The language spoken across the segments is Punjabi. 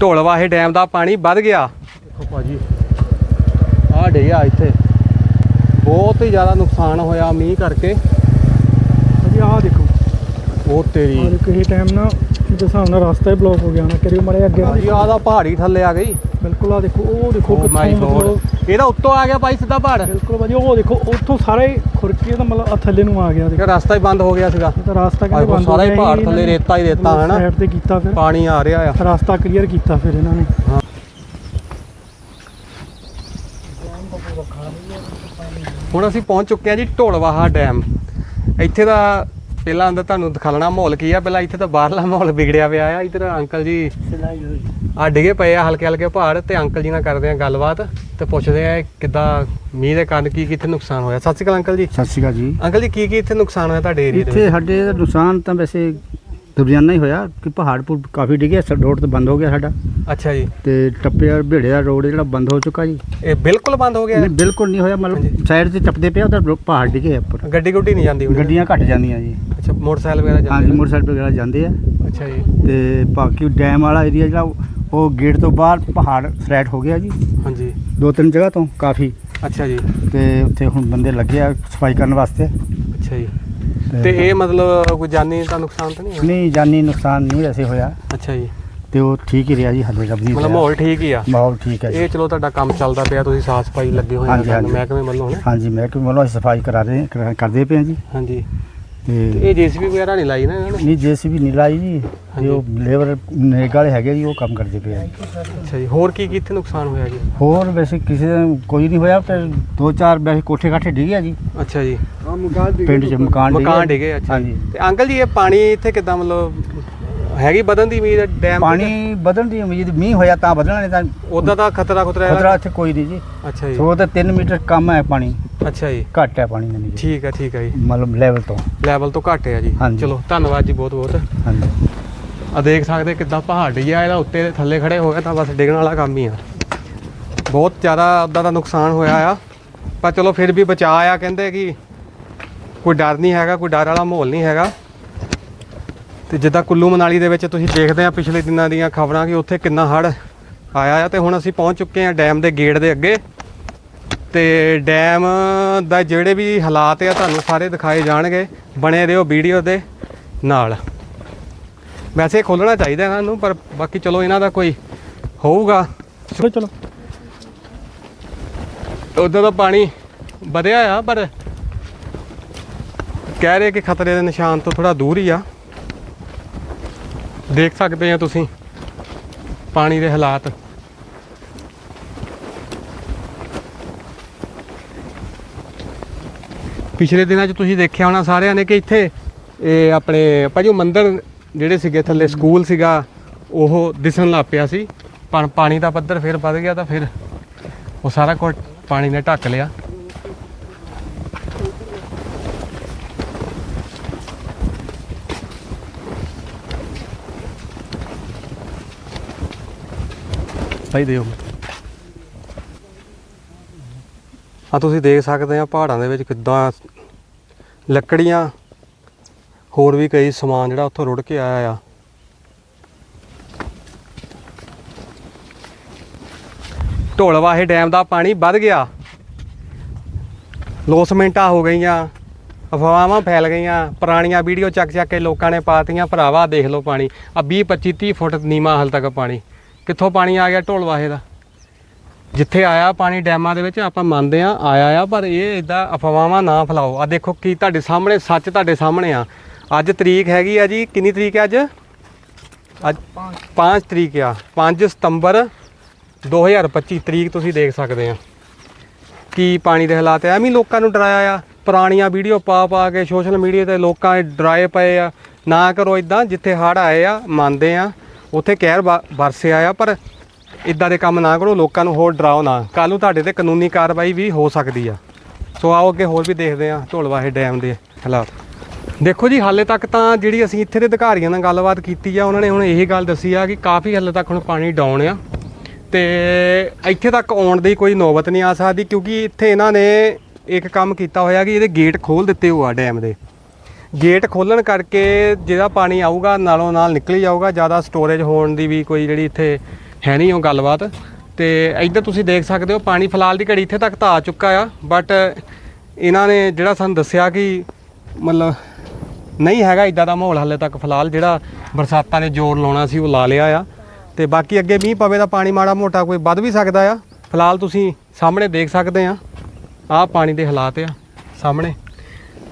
ਢੋਲਵਾਹੇ ਡੈਮ ਦਾ ਪਾਣੀ ਵੱਧ ਗਿਆ। ਦੇਖੋ ਭਾਜੀ ਆ ਇੱਥੇ। ਬਹੁਤ ਹੀ ਜ਼ਿਆਦਾ ਨੁਕਸਾਨ ਹੋਇਆ ਮੀਂਹ ਕਰਕੇ। ਭਾਜੀ ਆਹ ਦੇਖੋ। ਉਹ ਤੇਰੀ ਇਹ ਟਾਈਮ ਨਾ ਜਿਹਦੇ ਹਿਸਾਬ ਨਾਲ ਰਸਤਾ ਹੀ ਬਲੌਕ ਹੋ ਗਿਆ ਨਾ ਕਰਿਓ ਮੜੇ ਅੱਗੇ ਭਾਜੀ ਆਹ ਦਾ ਪਹਾੜੀ ਥੱਲੇ ਆ ਗਈ। ਬਿਲਕੁਲ ਆ ਦੇਖੋ ਉਹ ਦੇਖੋ ਓ ਮਾਈ ਕਿੱਥੋਂ ਗੋਡ ਮਤਲਬ ਇਹਦਾ ਉੱਤੋਂ ਆ ਗਿਆ ਭਾਈ ਸਿੱਧਾ ਪਹਾੜ। ਬਿਲਕੁਲ ਭਾਜੀ ਉਹ ਦੇਖੋ ਉੱਥੋਂ ਸਾਰਾ ਹੀ ਖੁਰਕੇ ਦਾ ਮਤਲਬ ਥੱਲੇ ਨੂੰ ਆ ਗਿਆ ਦੇਖੋ। ਇਹ ਰਸਤਾ ਹੀ ਬੰਦ ਹੋ ਗਿਆ ਸੀਗਾ। ਇਹ ਤਾਂ ਰਾਸਤਾ ਕਹਿੰਦੇ ਆਹ ਬੰਦ ਹੋ ਸਾਰਾ ਹੀ ਪਹਾੜ ਥੱਲੇ ਨੇ ਰੇਤਾ ਹੀ ਰੇਤਾ ਮਤਲਬ ਹਨਾ। ਸਾਈਡ ਤੇ ਕੀਤਾ ਫਿਰ। ਪਾਣੀ ਆ ਰਿਹਾ ਆ। ਰਾਸਤਾ ਕਲੀਅਰ ਕੀਤਾ ਫਿਰ ਇਹਨਾਂ ਨੇ। ਹੁਣ ਅਸੀਂ ਪਹੁੰਚ ਚੁੱਕੇ ਹਾਂ ਜੀ ਢੋਲਵਾਹਾ ਡੈਮ। ਇੱਥੇ ਦਾ ਪਹਿਲਾਂ ਅੰਦਰ ਤੁਹਾਨੂੰ ਦਿਖਾਲਣਾ ਮਾਹੌਲ ਕੀ ਆ ਪਹਿਲਾਂ ਇੱਥੇ ਤਾਂ ਬਾਹਰਲਾ ਮਾਹੌਲ ਵਿਗੜਿਆ ਪਿਆ ਆ। ਇੱਧਰ ਅੰਕਲ ਜੀ ਆ ਡਿਗੇ ਪਏ ਆ ਹਲਕੇ ਹਲਕੇ ਪਹਾੜ ਤੇ ਅੰਕਲ ਜੀ ਨਾਲ ਕਰਦੇ ਆ ਗੱਲਬਾਤ ਤੇ ਪੁੱਛਦੇ ਆ ਕਿੱਦਾਂ ਮੀਂਹ ਦੇ ਕਾਰਨ ਕੀ ਕੀ ਇੱਥੇ ਨੁਕਸਾਨ ਹੋਇਆ। ਸਤਿ ਸ਼੍ਰੀ ਅਕਾਲ ਅੰਕਲ ਜੀ। ਸਤਿ ਸ਼੍ਰੀ ਅਕਾਲ ਜੀ। ਅੰਕਲ ਜੀ ਕੀ ਕੀ ਇੱਥੇ ਨੁਕਸਾਨ ਹੋਇਆ ਤੁਹਾਡੇ ਏਰੀਆ ਦੇ ਇੱਥੇ ਸਾਡੇ ਦਾ ਨੁਕਸਾਨ ਤਾਂ ਵੈਸੇ ਦੁਰਜਾਨਾ ਹੀ ਹੋਇਆ ਕਿ ਪਹਾੜ ਪੁਰ ਕਾਫੀ ਡਿੱਗੇ ਸ- ਰੋਡ ਤਾਂ ਬੰਦ ਹੋ ਗਿਆ ਸਾਡਾ। ਅੱਛਾ ਜੀ। ਤੇ ਟੱਪਿਆ ਭੇੜੇ ਦਾ ਰੋਡ ਜਿਹੜਾ ਬੰਦ ਹੋ ਚੁੱਕਾ ਜੀ। ਇਹ ਬਿਲਕੁਲ ਬੰਦ ਹੋ ਗਿਆ? ਨਹੀਂ ਬਿਲਕੁਲ ਨਹੀਂ ਹੋਇਆ ਮਤਲਬ ਸਾਈਡ ਤੇ ਟੱਪਦੇ ਪਿਆ ਉਹਦਾ ਰੋ- ਪਹਾੜ ਡਿੱਗੇ ਆ ਉੱਪਰ। ਗੱਡੀ ਗੁੱਡੀ ਨਹੀਂ ਜਾਂਦੀ ਹੁਣ? ਗੱਡੀਆਂ ਘੱਟ ਜਾਂਦੀਆਂ ਜੀ। ਅੱਛਾ ਮੋਟਰਸਾਈਕਲ ਵਗੈਰਾ ਹਾਂਜੀ ਜਾਂਦੇ ਮੋਟਰਸਾਈਕਲ ਵਗੈਰਾ ਜਾਂਦੇ ਆ। ਅੱਛਾ ਜੀ। ਤੇ ਬਾਕੀ ਡੈਮ ਵਾਲਾ ਏਰੀਆ ਜਿਹੜਾ ਉਹ- ਉਹ ਗੇਟ ਤੋਂ ਬਾਹਰ ਪਹਾੜ ਫਲੈਟ ਹੋ ਗਿਆ ਜੀ। ਹਾਂਜੀ। ਦੋ ਤਿੰਨ ਜਗ੍ਹਾ ਤੋਂ ਕਾਫੀ। ਅੱਛਾ ਜੀ। ਤੇ ਉੱਥੇ ਹੁਣ ਬੰਦੇ ਲੱਗੇ ਆ ਸਫ਼ਾਈ ਕਰਨ ਵਾਸਤੇ। ਅੱਛਾ ਜੀ। ਤੇ ਇਹ ਮਤਲਬ ਕੋਈ ਜਾਨੀ ਦਾ ਨੁਕਸਾਨ ਤਾਂ ਨਹੀਂ ਹੋਇਆ? ਨਹੀਂ ਜਾਨੀ ਨੁਕਸਾਨ ਨਹੀਂ ਵੈਸੇ ਹੋਇਆ। ਅੱਛਾ ਜੀ। ਤੇ ਉਹ ਠੀਕ ਹੀ ਰਿਹਾ ਜੀ ਹੱਲੇ ਰੱਬ ਦੀ ਮਤਲਬ ਦਇਆ। ਮਾਹੌਲ ਠੀਕ ਹੀ ਆ। ਮਾਹੌਲ ਠੀਕ ਹੈ ਜੀ। ਇਹ ਚਲੋ ਤੁਹਾਡਾ ਕੰਮ ਚੱਲਦਾ ਪਿਆ ਤੁਸੀਂ ਸਾਫ਼ ਸਫ਼ਾਈ ਲੱਗੇ ਹੋਏ ਹਾਂਜੀ, ਕਰਨ, ਹਾਂਜੀ। ਮਹਿਕਮੇ ਵੱਲੋਂ ਹਾਂਜੀ ਮੈਂ ਕਿ ਵੱਲੋਂ ਅਸੀਂ ਸਫ਼ਾਈ ਕਰਾ ਰਹੇ ਕਰਾ- ਕਰਦੇ ਪਏ ਹਾਂ ਜੀ। ਹਾਂਜੀ। ਤੇ ਤੇ ਇਹ ਜੀਸੀਬੀ ਵਗੈਰਾ ਨਹੀਂ ਲਾਈ ਨਾ ਇਹਨਾਂ ਨੇ? ਨਹੀਂ ਜੇਸੀਬੀ ਨਹੀਂ ਲਾਈ ਜੀ। ਜੋ ਲੇਬਰ ਨਰੇਗਾ ਵਾਲੇ ਹੈਗੇ ਜੀ ਉਹ ਕੰਮ ਕਰਦੇ ਪਏ ਆ ਜੀ। ਅੱਛਾ ਜੀ ਹੋਰ ਕੀ ਕੀ ਇੱਥੇ ਨੁਕਸਾਨ ਹੋਇਆ ਜੀ? ਹੋਰ ਵੈਸੇ ਕਿਸੇ ਦਾ ਕੋਈ ਨਹੀਂ ਹੋਇਆ ਤੇ ਦੋ ਚਾਰ ਵੈਸੇ ਕੋਠੇ ਕਾਠੇ ਡਿੱਗੇ ਆ ਜੀ। ਅੱਛਾ ਜੀ। ਪਿੰਡ 'ਚ ਮਕਾਨ ਡਿੱਗੇ ਮਕਾਨ ਡਿਗੇ ਅੱਛਾ ਹਾਂਜੀ। ਜੀ ਤੇ ਅੰਕਲ ਜੀ ਇਹ ਪਾਣੀ ਇੱਥੇ ਕਿਦਾਂ ਮਤਲਬ ਹੈਗੀ ਵਧਣ ਦੀ ਉਮੀਦ ਡੈਮ ਪਾਣੀ ਵਧਣ ਦੀ ਉਮੀਦ ਮੀਂਹ ਹੋਇਆ ਤਾਂ ਵਧਣਾ ਨਹੀਂ ਤਾਂ ਖਤਰਾ ਖੁਤਰਾ ਖਤਰਾ ਇੱਥੇ ਕੋਈ ਨਹੀਂ ਜੀ। ਅੱਛਾ ਜੀ। ਸੋ ਤੇ 3 ਮੀਟਰ ਕਮ ਹੈ ਪਾਣੀ। ਅੱਛਾ ਜੀ। ਘੱਟ ਹੈ ਪਾਣੀ ਨਹੀਂ ਜੀ ਠੀਕ ਹੈ ਠੀਕ ਹੈ ਜੀ। ਮਤਲਬ ਲੈਵਲ ਤੋਂ। ਲੈਵਲ ਤੋਂ ਘੱਟ ਹੈ ਜੀ। ਹਾਂਜੀ। ਚਲੋ ਧੰਨਵਾਦ ਜੀ ਬਹੁਤ ਬਹੁਤ। ਹਾਂਜੀ। ਆ ਦੇਖ ਸਕਦੇ ਕਿੱਦਾਂ ਪਹਾੜ ਡਿੱਗਿਆ ਇਹਦਾ ਉੱਤੇ ਤੇ ਥੱਲੇ ਖੜੇ ਹੋ ਗਏ ਤਾਂ ਬਸ ਡਿੱਗਣ ਵਾਲਾ ਕੰਮ ਹੀ ਆ। ਬਹੁਤ ਜ਼ਿਆਦਾ ਉੱਦਾਂ ਦਾ ਨੁਕਸਾਨ ਹੋਇਆ ਆ। ਪਰ ਚਲੋ ਫਿਰ ਵੀ ਬਚਾ ਆ ਕਹਿੰਦੇ ਕਿ ਕੋਈ ਡਰ ਨਹੀਂ ਹੈਗਾ ਕੋਈ ਡਰ ਵਾਲਾ ਮਾਹੌਲ ਨਹੀਂ ਹੈਗਾ। ਤੇ ਜਿੱਦਾਂ ਕੁੱਲੂ ਮਨਾਲੀ ਦੇ ਵਿੱਚ ਤੁਸੀਂ ਦੇਖਦੇ ਆ ਪਿਛਲੇ ਦਿਨਾਂ ਦੀਆਂ ਖਬਰਾਂ ਕਿ ਉੱਥੇ ਕਿੰਨਾ ਹੜ੍ਹ ਆਇਆ ਆ ਤੇ ਹੁਣ ਅਸੀਂ ਪਹੁੰਚ ਚੁੱਕੇ ਆ ਡੈਮ ਦੇ ਗੇਟ ਦੇ ਅੱਗੇ। ਤੇ ਡੈਮ ਦਾ ਜਿਹੜੇ ਵੀ ਹਾਲਾਤ ਆ ਤੁਹਾਨੂੰ ਸਾਰੇ ਦਿਖਾਏ ਜਾਣਗੇ। ਬਣੇ ਰਹੋ ਵੀਡੀਓ ਦੇ ਨਾਲ। ਵੈਸੇ ਖੋਲਣਾ ਚਾਹੀਦਾ ਇਹਨਾਂ ਨੂੰ ਪਰ ਬਾਕੀ ਚਲੋ ਇਹਨਾਂ ਦਾ ਕੋਈ ਹੋਊਗਾ। ਚਲੋ ਚਲੋ। ਉਦੋਂ ਦਾ ਪਾਣੀ ਵਧਿਆ ਆ ਪਰ ਕਹਿ ਰਹੇ ਕਿ ਖਤਰੇ ਦੇ ਨਿਸ਼ਾਨ ਤੋਂ ਥੋੜਾ ਦੂਰ ਹੀ ਆ। ਦੇਖ ਸਕਦੇ ਆ ਤੁਸੀਂ ਪਾਣੀ ਦੇ ਹਾਲਾਤ। ਪਿਛਲੇ ਦਿਨਾਂ 'ਚ ਤੁਸੀਂ ਦੇਖਿਆ ਹੋਣਾ ਸਾਰਿਆਂ ਨੇ ਕਿ ਇੱਥੇ ਇਹ ਆਪਣੇ ਭਾਜੀ ਉਹ ਮੰਦਿਰ ਜਿਹੜੇ ਸੀਗੇ, ਥੱਲੇ ਸਕੂਲ ਸੀਗਾ, ਉਹ ਦਿਸਣ ਲੱਗ ਪਿਆ ਸੀ। ਪਰ ਪਾਣੀ ਦਾ ਪੱਧਰ ਫਿਰ ਵੱਧ ਗਿਆ ਤਾਂ ਫਿਰ ਉਹ ਸਾਰਾ ਕੁਝ ਪਾਣੀ ਨੇ ਢੱਕ ਲਿਆ। ਭਾਈ ਦਿਓ। ਆ ਤੁਸੀਂ ਦੇਖ ਸਕਦੇ ਆ ਪਹਾੜਾਂ ਦੇ ਵਿੱਚ ਕਿੱਦਾਂ ਲੱਕੜੀਆਂ, ਹੋਰ ਵੀ ਕਈ ਸਮਾਨ ਜਿਹੜਾ ਉੱਥੋਂ ਰੁੜ ਕੇ ਆਇਆ ਆ। ਢੋਲਵਾਹੇ ਡੈਮ ਦਾ ਪਾਣੀ ਵੱਧ ਗਿਆ। ਲੋਸਮੈਂਟਾਂ ਹੋ ਗਈਆਂ, ਅਫਵਾਹਾਂ ਫੈਲ ਗਈਆਂ, ਪੁਰਾਣੀਆਂ ਵੀਡੀਓ ਚੱਕ ਚੱਕ ਕੇ ਲੋਕਾਂ ਨੇ ਪਾਤੀਆਂ। ਭਰਾਵਾ, ਦੇਖ ਲਓ ਪਾਣੀ। ਆ 20 25 30 ਫੁੱਟ ਨੀਮਾ ਹਾਲ ਤੱਕ ਪਾਣੀ। ਕਿੱਥੋਂ ਪਾਣੀ ਆ ਗਿਆ ਢੋਲਵਾਹੇ ਦਾ? ਜਿੱਥੇ ਆਇਆ ਪਾਣੀ ਡੈਮਾਂ ਦੇ ਵਿੱਚ, ਆਪਾਂ ਮੰਨਦੇ ਆ ਆਇਆ ਆ, ਪਰ ਇਹ ਇਦਾਂ ਅਫਵਾਹਾਂ ਨਾ ਫੈਲਾਓ। ਆ ਦੇਖੋ ਕੀ ਤੁਹਾਡੇ ਸਾਹਮਣੇ, ਸੱਚ ਤੁਹਾਡੇ ਸਾਹਮਣੇ ਆ। ਅੱਜ ਤਰੀਕ ਹੈਗੀ ਆ ਜੀ, ਕਿੰਨੀ ਤਰੀਕ ਹੈ ਅੱਜ? ਅੱਜ 5 ਤਰੀਕ ਆ। 5 ਸਤੰਬਰ 2025 ਤਰੀਕ ਤੁਸੀਂ ਦੇਖ ਸਕਦੇ ਆ। ਕੀ ਪਾਣੀ ਦੇ ਹਾਲਾਤ ਆ? ਐਵੇਂ ਲੋਕਾਂ ਨੂੰ ਡਰਾਇਆ ਆ। ਪੁਰਾਣੀਆਂ ਵੀਡੀਓ ਪਾ ਪਾ ਕੇ ਸੋਸ਼ਲ ਮੀਡੀਆ ਤੇ ਲੋਕਾਂ ਡਰਾਏ ਪਏ ਆ। ਨਾ ਕਰੋ ਇਦਾਂ ਜਿੱਥੇ ਹੜ੍ਹ ਆਏ ਆ, ਮੰਨਦੇ ਆ। ਉੱਥੇ ਕਹਿਰ ਬ- ਵਰਸਿਆ ਆ, ਪਰ ਇਦਾਂ ਦੇ ਕੰਮ ਨਾ ਕਰੋ, ਲੋਕਾਂ ਨੂੰ ਹੋਰ ਡਰਾਓ ਨਾ। ਕੱਲ ਨੂੰ ਤੁਹਾਡੇ ਤੇ ਕਾਨੂੰਨੀ ਕਾਰਵਾਈ ਵੀ ਹੋ ਸਕਦੀ ਆ। ਸੋ ਆਓ ਅੱਗੇ ਹੋਰ ਵੀ ਦੇਖਦੇ ਆ ਢੋਲਵਾਹੇ ਡੈਮ ਦੇ ਹਾਲਾਤ। ਦੇਖੋ ਜੀ, ਹਾਲੇ ਤੱਕ ਤਾਂ ਜਿਹੜੀ ਅਸੀਂ ਇੱਥੇ ਦੇ ਅਧਿਕਾਰੀਆਂ ਨਾਲ ਗੱਲਬਾਤ ਕੀਤੀ ਆ, ਉਹਨਾਂ ਨੇ ਹੁਣ ਇਹ ਗੱਲ ਦੱਸੀ ਆ ਕਿ ਕਾਫੀ ਹਾਲੇ ਤੱਕ ਹੁਣ ਪਾਣੀ ਡਾਊਨ ਆ। ਤੇ ਇੱਥੇ ਤੱਕ ਆਉਣ ਦੀ ਕੋਈ ਨੌਬਤ ਨਹੀਂ ਆ ਸਕਦੀ, ਕਿਉਂਕਿ ਇੱਥੇ ਇਹਨਾਂ ਨੇ ਇੱਕ ਕੰਮ ਕੀਤਾ ਹੋਇਆ ਕਿ ਇਹਦੇ ਗੇਟ ਖੋਲ ਦਿੱਤੇ ਹੋਆ ਡੈਮ ਦੇ। ਗੇਟ ਖੋਲਣ ਕਰਕੇ ਜਿਹੜਾ ਪਾਣੀ ਆਊਗਾ ਨਾਲੋਂ ਨਾਲ ਨਿਕਲੀ ਜਾਊਗਾ, ਜ਼ਿਆਦਾ ਸਟੋਰੇਜ ਹੋਣ ਦੀ ਵੀ ਕੋਈ ਜਿਹੜੀ ਇੱਥੇ ਹੈ ਨਹੀਂ ਉਹ ਗੱਲਬਾਤ। ਤੇ ਇੱਧਰ ਤੁਸੀਂ ਦੇਖ ਸਕਦੇ ਹੋ, ਪਾਣੀ ਫਿਲਹਾਲ ਦੀ ਘੜੀ ਇੱਥੇ ਤੱਕ ਤਾਂ ਆ ਚੁੱਕਾ ਆ ਬਟ ਇਹਨਾਂ ਨੇ ਜਿਹੜਾ ਸਾਨੂੰ ਦੱਸਿਆ ਕਿ ਮਤਲਬ ਨਹੀਂ ਹੈਗਾ ਇਦਾਂ ਦਾ ਮਾਹੌਲ ਹਾਲੇ ਤੱਕ ਫਿਲਹਾਲ, ਜਿਹੜਾ ਬਰਸਾਤਾਂ ਨੇ ਜ਼ੋਰ ਲਾਉਣਾ ਸੀ ਉਹ ਲਾ ਲਿਆ ਆ। ਤੇ ਬਾਕੀ ਅੱਗੇ ਮੀਂਹ ਪਵੇ ਤਾਂ ਪਾਣੀ ਮਾੜਾ ਮੋਟਾ ਕੋਈ ਵੱਧ ਵੀ ਸਕਦਾ ਆ। ਫਿਲਹਾਲ ਤੁਸੀਂ ਸਾਹਮਣੇ ਦੇਖ ਸਕਦੇ ਆ, ਆਹ ਪਾਣੀ ਦੇ ਹਾਲਾਤ ਆ ਸਾਹਮਣੇ।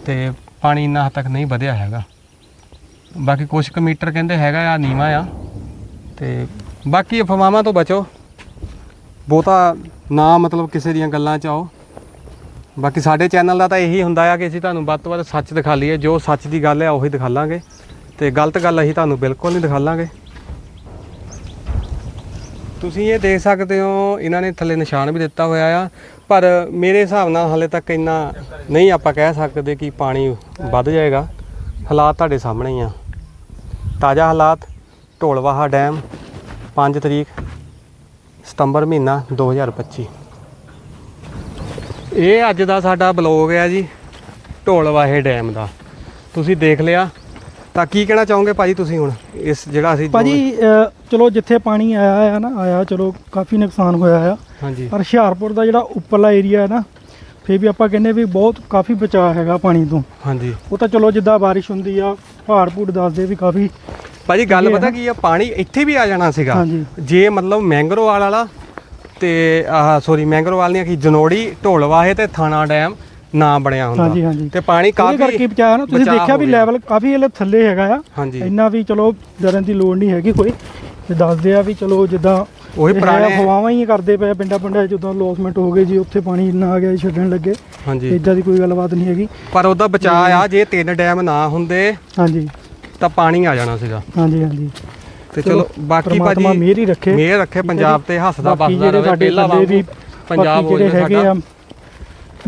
ਤੇ ਪਾਣੀ ਇੰਨਾ ਹੱਦ ਤੱਕ ਨਹੀਂ ਵਧਿਆ ਹੈਗਾ। ਬਾਕੀ ਕੁਝ ਕੁ ਮੀਟਰ ਕਹਿੰਦੇ ਹੈਗਾ ਆ, ਨੀਵਾ ਆ। ਤੇ ਬਾਕੀ ਅਫਵਾਹਾਂ ਤੋਂ ਬਚੋ। ਬਹੁਤਾ ਨਾ ਮਤਲਬ ਕਿਸੇ ਦੀਆਂ ਗੱਲਾਂ ਚ ਆਓ। ਬਾਕੀ ਸਾਡੇ ਚੈਨਲ ਦਾ ਤਾਂ ਇਹੀ ਹੁੰਦਾ ਆ ਕਿ ਅਸੀਂ ਤੁਹਾਨੂੰ ਵੱਧ ਤੋਂ ਵੱਧ ਸੱਚ ਦਿਖਾ ਲਈਏ। ਜੋ ਸੱਚ ਦੀ ਗੱਲ ਹੈ ਉਹੀ ਦਿਖਾ ਲਾਂਗੇ। ਤੇ ਗਲਤ ਗੱਲ ਅਸੀਂ ਤੁਹਾਨੂੰ ਬਿਲਕੁਲ ਨਹੀਂ ਦਿਖਾ ਲਾਂਗੇ। ਤੁਸੀਂ ਇਹ ਦੇਖ ਸਕਦੇ ਹੋ, ਇਹਨਾਂ ਨੇ ਥੱਲੇ ਨਿਸ਼ਾਨ ਵੀ ਦਿੱਤਾ ਹੋਇਆ ਆ, ਪਰ ਮੇਰੇ ਹਿਸਾਬ ਨਾਲ ਹਾਲੇ ਤੱਕ ਇੰਨਾ ਨਹੀਂ ਆਪਾਂ ਕਹਿ ਸਕਦੇ ਕਿ ਪਾਣੀ ਵੱਧ ਜਾਏਗਾ। ਹਾਲਾਤ ਤੁਹਾਡੇ ਸਾਹਮਣੇ ਹੀ ਆ। ਤਾਜ਼ਾ ਹਾਲਾਤ, ਢੋਲਵਾਹਾ ਡੈਮ 5 ਤਰੀਕ, ਸਤੰਬਰ ਮਹੀਨਾ 2025 ਇਹ ਅੱਜ ਦਾ ਸਾਡਾ ਬਲੌਗ ਹੈ ਜੀ, ਢੋਲਵਾਹੇ ਡੈਮ ਦਾ। ਤੁਸੀਂ ਦੇਖ ਲਿਆ ਤਾਂ ਕੀ ਕਹਿਣਾ ਚਾਹੋਗੇ ਭਾਜੀ ਤੁਸੀਂ ਹੁਣ ਇਸ ਜਿਹੜਾ ਅਸੀਂ ਭਾਜੀ ਚਲੋ ਜਿੱਥੇ ਪਾਣੀ ਆਇਆ ਆ ਨਾ ਆਇਆ ਚਲੋ ਕਾਫੀ ਨੁਕਸਾਨ ਹੋਇਆ ਆ। ਹਾਂਜੀ। ਪਰ ਹੁਸ਼ਿਆਰਪੁਰ ਦਾ ਜਿਹੜਾ ਉੱਪਰਲਾ ਏਰੀਆ ਹੈ ਨਾ ਫੇਰ ਵੀ ਆਪਾਂ ਕਹਿੰਦੇ ਵੀ ਬਹੁਤ ਕਾਫੀ ਬਚਾਅ ਹੈਗਾ ਪਾਣੀ ਤੋਂ। ਹਾਂਜੀ। ਉਹ ਤਾਂ ਚਲੋ ਜਿੱਦਾਂ ਬਾਰਿਸ਼ ਹੁੰਦੀ ਆ ਪਹਾੜ ਪੂੜ ਦੱਸਦੇ ਵੀ ਕਾਫੀ ਭਾਜੀ ਗੱਲ ਪਤਾ। ਕੀ ਆ ਪਾਣੀ ਇੱਥੇ ਵੀ ਆ ਜਾਣਾ ਸੀਗਾ। ਹਾਂਜੀ। ਜੇ ਮਤਲਬ ਮੈਂਗਰੋਵਾਲ ਵਾਲਾ ਤੇ ਆਹ ਸੌਰੀ ਮੈਂਗਰੋਵਾਲ ਦੀਆਂ ਕੀ ਜਨੋੜੀ ਢੋਲਵਾਹੇ ਤੇ ਥਾਣਾ ਡੈਮ ਨਾ ਬਣਿਆ ਹੁੰਦਾ। ਹਾਂਜੀ। ਤੇ ਪਾਣੀ ਕਾਫੀ ਕਰਕੇ ਬਚਾਇਆ ਨਾ ਤੁਸੀਂ ਬਚਾਅ ਦੇਖਿਆ ਹੋ ਵੀ ਗਿਆ। ਲੈਵਲ ਕਾਫੀ ਹਲੇ ਥੱਲੇ ਹੈਗਾ ਆ। ਹਾਂਜੀ। ਇੰਨਾ ਵੀ ਚਲੋ ਡਰਨ ਦੀ ਲੋੜ ਨਹੀਂ ਹੈਗੀ ਕੋਈ। ਤੇ ਦੱਸਦੇ ਆ ਵੀ ਚਲੋ ਜਿੱਦਾਂ ਉਹੀ ਇਹ ਪੁਰਾਣੇ- ਹਵਾਵਾਂ ਹੀ ਕਰਦੇ ਪਏ ਪਿੰਡਾਂ ਪਿੰਡਾਂ 'ਚ ਜਦੋਂ ਲੋਸਮੈਂਟ ਹੋ ਗਏ ਜੀ ਉੱਥੇ ਪਾਣੀ ਇੰਨਾ ਆ ਗਿਆ ਜੀ ਛੱਡਣ ਲੱਗੇ। ਹਾਂਜੀ। ਇਦਾਂ ਦੀ ਕੋਈ ਗੱਲਬਾਤ ਨਹੀਂ ਹੈਗੀ। ਪਰ ਉਹਦਾ ਬਚਾਅ ਆ ਜੇ ਤਿੰਨ ਡੈਮ ਨਾ ਹੁੰਦੇ ਹਾਂਜੀ। ਤਾਂ ਪਾਣੀ ਆ ਜਾਣਾ ਸੀਗਾ। ਹਾਂਜੀ ਹਾਂਜੀ। ਤੇ ਚਲੋ ਬਾਕੀ ਪ੍ਰਮਾਤਮਾ ਭਾਜੀ ਮਿਹਰ ਹੀ ਰੱਖੇ। ਮਿਹਰ ਰੱਖੇ ਪੰਜਾਬ ਤੇ ਹੱਸਦਾ ਬਾਕੀ ਜਿਹੜੇ ਰਹੇ ਸਾਡੇ ਪਹਿਲਾਂ ਥੱਲੇ ਵੀ ਵਾਂਗੂ ਪੰਜਾਬ ਬਾਕੀ ਹੋ ਜਿਹੜੇ ਜਾਵੇ ਹੈਗੇ ਸਾਡਾ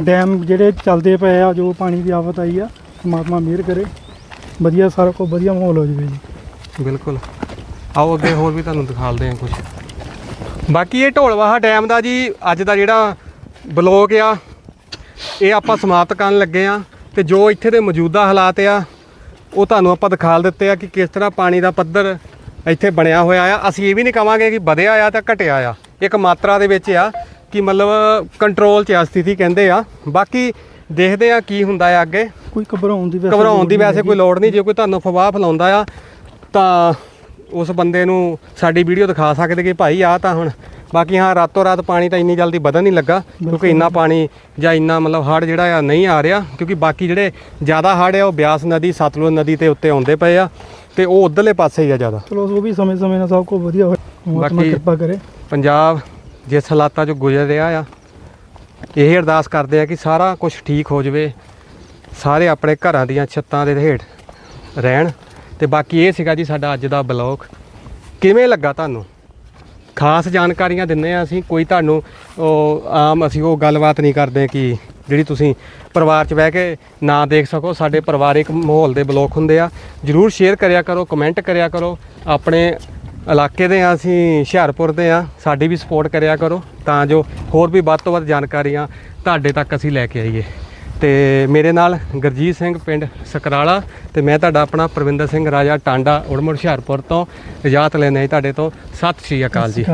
ਡੈਮ ਜਿਹੜੇ ਚੱਲਦੇ ਪਏ ਆ, ਜੋ ਪਾਣੀ ਦੀ ਆਫਤ ਆਈ ਆ, ਪਰਮਾਤਮਾ ਮਿਹਰ ਕਰੇ। ਵਧੀਆ ਸਾਰਾ ਕੁਝ ਵਧੀਆ ਮਾਹੌਲ ਹੋ ਜਾਵੇ ਜੀ। ਬਿਲਕੁਲ। ਆਓ ਅੱਗੇ ਹੋਰ ਵੀ ਤੁਹਾਨੂੰ ਦਿਖਾਲਦੇ ਹਾਂ ਕੁਝ ਬਾਕੀ ਇਹ ਢੋਲਵਾਹਾ ਡੈਮ ਦਾ ਜੀ, ਅੱਜ ਦਾ ਜਿਹੜਾ ਬਲੌਗ ਆ, ਇਹ ਆਪਾਂ ਸਮਾਪਤ ਕਰਨ ਲੱਗੇ ਆ ਤੇ ਜੋ ਇੱਥੇ ਦੇ ਮੌਜੂਦਾ ਹਾਲਾਤ ਆ, ਉਹ ਤੁਹਾਨੂੰ ਆਪਾਂ ਦਿਖਾਲ ਦਿੱਤੇ ਆ ਕਿ ਕਿਸ ਤਰ੍ਹਾਂ ਪਾਣੀ ਦਾ ਪੱਧਰ ਇੱਥੇ ਬਣਿਆ ਹੋਇਆ ਆ। ਅਸੀਂ ਇਹ ਵੀ ਨਹੀਂ ਕਵਾਂਗੇ ਕਿ ਵਧਿਆ ਆ ਤਾਂ ਘਟਿਆ ਆ। ਇੱਕ ਮਾਤਰਾ ਦੇ ਵਿੱਚ ਆ। ਕਿ ਮਤਲਬ ਕੰਟਰੋਲ 'ਚ ਆ ਸਥਿਤੀ ਕਹਿੰਦੇ ਆ। ਬਾਕੀ ਦੇਖਦੇ ਆ ਕੀ ਹੁੰਦਾ ਆ ਅੱਗੇ। ਕੋਈ ਘਬਰਾਉਣ ਦੀ ਵੈਸੇ ਘਬਰਾਉਣ ਦੀ ਵੈਸੇ ਕੋਈ। ਲੋੜ ਨਹੀਂ। ਜੇ ਕੋਈ ਤੁਹਾਨੂੰ ਫਵਾਹ ਫਲਾਉਂਦਾ ਆ ਤਾਂ ਉਸ ਬੰਦੇ ਨੂੰ ਸਾਡੀ ਵੀਡੀਓ ਦਿਖਾ ਸਕਦੇ ਕਿ ਭਾਈ ਆ ਤਾਂ ਹੁਣ ਬਾਕੀ ਹਾਂ ਰਾਤੋਂ ਰਾਤ ਪਾਣੀ ਤਾਂ ਇੰਨੀ ਜਲਦੀ ਵਧਣ ਨਹੀਂ ਲੱਗਾ ਕਿਉਂਕਿ ਇੰਨਾ ਪਾਣੀ ਜਾਂ ਇੰਨਾ ਮਤਲਬ ਹੜ ਜਿਹੜਾ ਆ ਨਹੀਂ ਆ ਰਿਹਾ ਕਿਉਂਕਿ ਬਾਕੀ ਜਿਹੜੇ ਜ਼ਿਆਦਾ ਹੜ ਆ ਉਹ ਬਿਆਸ ਨਦੀ ਸਤਲੁਜ ਨਦੀ ਤੇ ਉੱਤੇ ਆਉਂਦੇ ਪਏ ਆ ਤੇ ਉਹ ਉਧਰਲੇ ਪਾਸੇ ਹੀ ਆ ਜ਼ਿਆਦਾ। ਚਲੋ ਉਹ ਵੀ ਸਮੇਂ ਸਮੇਂ ਨਾਲ ਸਭ ਕੁਝ ਵਧੀਆ ਪਰਮਾਤਮਾ ਬਾਕੀ- ਕਿਰਪਾ ਕਰੇ। ਪੰਜਾਬ ਜਿਸ ਹਾਲਾਤਾਂ 'ਚੋਂ ਗੁਜ਼ਰ ਰਿਹਾ ਆ, ਇਹ ਅਰਦਾਸ ਕਰਦੇ ਆ ਕਿ ਸਾਰਾ ਕੁਝ ਠੀਕ ਹੋ ਜਾਵੇ, ਸਾਰੇ ਆਪਣੇ ਘਰਾਂ ਦੀਆਂ ਛੱਤਾਂ ਦੇ ਹੇਠ ਰਹਿਣ। ਤੇ ਬਾਕੀ ਇਹ ਸੀਗਾ ਜੀ ਸਾਡਾ ਅੱਜ ਦਾ ਬਲੌਗ। ਕਿਵੇਂ ਲੱਗਾ ਤੁਹਾਨੂੰ? ਖਾਸ ਜਾਣਕਾਰੀਆਂ ਦਿੰਨੇ ਆ ਅਸੀਂ, ਕੋਈ ਤੁਹਾਨੂੰ ਉਹ ਆਮ ਅਸੀਂ ਉਹ ਗੱਲਬਾਤ ਨਹੀਂ ਕਰਦੇ ਕਿ ਜਿਹੜੀ ਤੁਸੀਂ ਪਰਿਵਾਰ 'ਚ ਬਹਿ ਕੇ ਨਾ ਦੇਖ ਸਕੋ, ਸਾਡੇ ਪਰਿਵਾਰਿਕ ਮਾਹੌਲ ਦੇ ਬਲੌਗ ਹੁੰਦੇ ਆ। ਜਰੂਰ ਸ਼ੇਅਰ ਕਰਿਆ ਕਰੋ ਕਮੈਂਟ ਕਰਿਆ ਕਰੋ, ਆਪਣੇ ਇਲਾਕੇ ਦੇ ਆ ਅਸੀਂ ਹੁਸ਼ਿਆਰਪੁਰ ਦੇ ਆ ਸਾਡੀ ਵੀ ਸਪੋਰਟ ਕਰਿਆ ਕਰੋ, ਤਾਂ ਜੋ ਹੋਰ ਵੀ ਵੱਧ ਤੋਂ ਵੱਧ ਜਾਣਕਾਰੀਆਂ ਤੁਹਾਡੇ ਤੱਕ ਅਸੀਂ ਲੈ ਕੇ ਆਈਏ। ਤੇ ਮੇਰੇ ਨਾਲ ਗੁਰਜੀਤ ਸਿੰਘ ਪਿੰਡ ਸਕਰਾਲਾ ਤੇ ਮੈਂ ਤੁਹਾਡਾ ਆਪਣਾ ਪ੍ਰਵਿੰਦਰ ਸਿੰਘ ਰਾਜਾ ਟਾਂਡਾ ਉੜਮੁੜ ਹੁਸ਼ਿਆਰਪੁਰ ਤੋਂ। ਇਜਾਜ਼ਤ ਲੈਂਦੇ ਹਾਂ ਜੀ ਤੁਹਾਡੇ ਤੋਂ। ਸਤਿ ਸ਼੍ਰੀ ਅਕਾਲ ਜੀ।